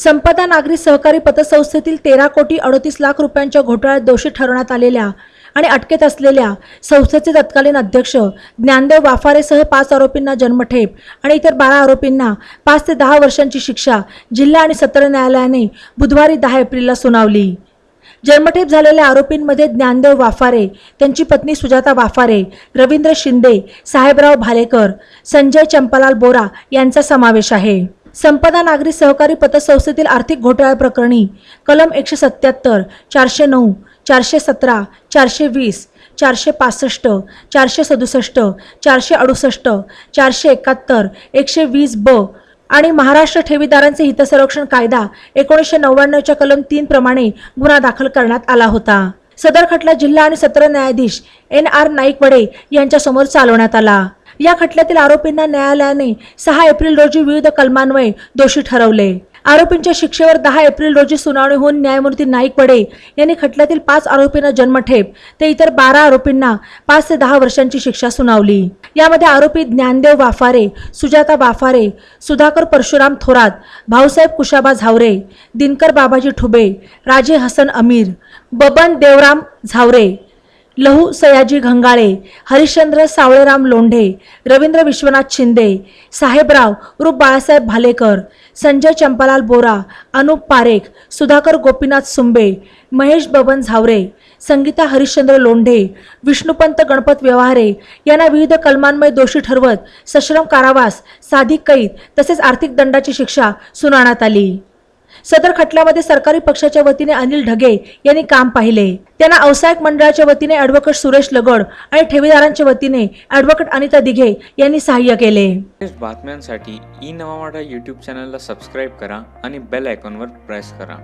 संपदा नागरी सहकारी पतसंस्थेतील तेरा कोटी अडतीस लाख रुपयांच्या घोटाळ्यात दोषी ठरवण्यात आलेल्या आणि अटकेत असलेल्या संस्थेचे तत्कालीन अध्यक्ष ज्ञानदेव वाफारेसह पाच आरोपींना जन्मठेप आणि इतर बारा आरोपींना पाच ते दहा वर्षांची शिक्षा जिल्हा आणि सत्र न्यायालयाने बुधवारी दहा एप्रिलला सुनावली. जन्मठेप झालेल्या आरोपींमध्ये ज्ञानदेव वाफारे त्यांची पत्नी सुजाता वाफारे रवींद्र शिंदे साहेबराव भालेकर संजय चंपालाल बोरा यांचा समावेश आहे. संपदा नागरी सहकारी पतसंस्थेतील आर्थिक घोटाळ्याप्रकरणी कलम एकशे सत्याहत्तर चारशे नऊ चारशे सतरा चारशे वीस चारशे पासष्ट चारशे सदुसष्ट चारशे अडुसष्ट चारशे एकाहत्तर एकशे वीस ब आणि महाराष्ट्र ठेवीदारांचे हितसंरक्षण कायदा एकोणीसशे नव्याण्णवच्या कलम तीन प्रमाणे गुन्हा दाखल करण्यात आला होता. सदर खटला जिल्हा आणि सत्र न्यायाधीश एन आर नाईकवडे यांच्यासमोर चालवण्यात आला. या खटल्यातील आरोपींना न्यायालयाने सहा एप्रिल रोजी विविध कलमान्वये दोषी ठरवले. आरोपींच्या शिक्षेवर दहा एप्रिल रोजी सुनावणी होऊन न्यायमूर्ती नाईक वडे यांनी खटल्यातील पाच आरोपींना जन्मठेप ते इतर बारा आरोपींना पाच ते दहा वर्षांची शिक्षा सुनावली. यामध्ये आरोपी ज्ञानदेव वाफारे सुजाता वाफारे सुधाकर परशुराम थोरात भाऊसाहेब कुशाबा झावरे दिनकर बाबाजी ठुबे राजे हसन अमीर बबन देवराम झावरे लहू सयाजी घंगाळे हरिश्चंद्र सावळेराम लोंढे रवींद्र विश्वनाथ शिंदे साहेबराव रूप बाळासाहेब भालेकर संजय चंपालाल बोरा अनुप पारेख सुधाकर गोपीनाथ सुंबे महेश बबन झावरे संगीता हरिश्चंद्र लोंढे विष्णुपंत गणपत व्यवहारे यांना विविध कलमांमय दोषी ठरवत सश्रम कारावास साधी कैद तसेच आर्थिक दंडाची शिक्षा सुनावण्यात आली. सदर खटल्यामध्ये सरकारी पक्षाच्या वतीने अनिल ढगे यांनी काम पाहिले. त्यांना औसायक मंडळाच्या वतीने ॲडव्होकेट सुरेश लगड आणि ठेवीदारांच्या वतीने ऍडव्होकेट अनिता दिघे यांनी सहाय्य केले. बातम्यांसाठी ई नवा मराठा यूट्यूब चॅनलला सबस्क्राईब करा आणि बेल आयकॉनवर प्रेस करा.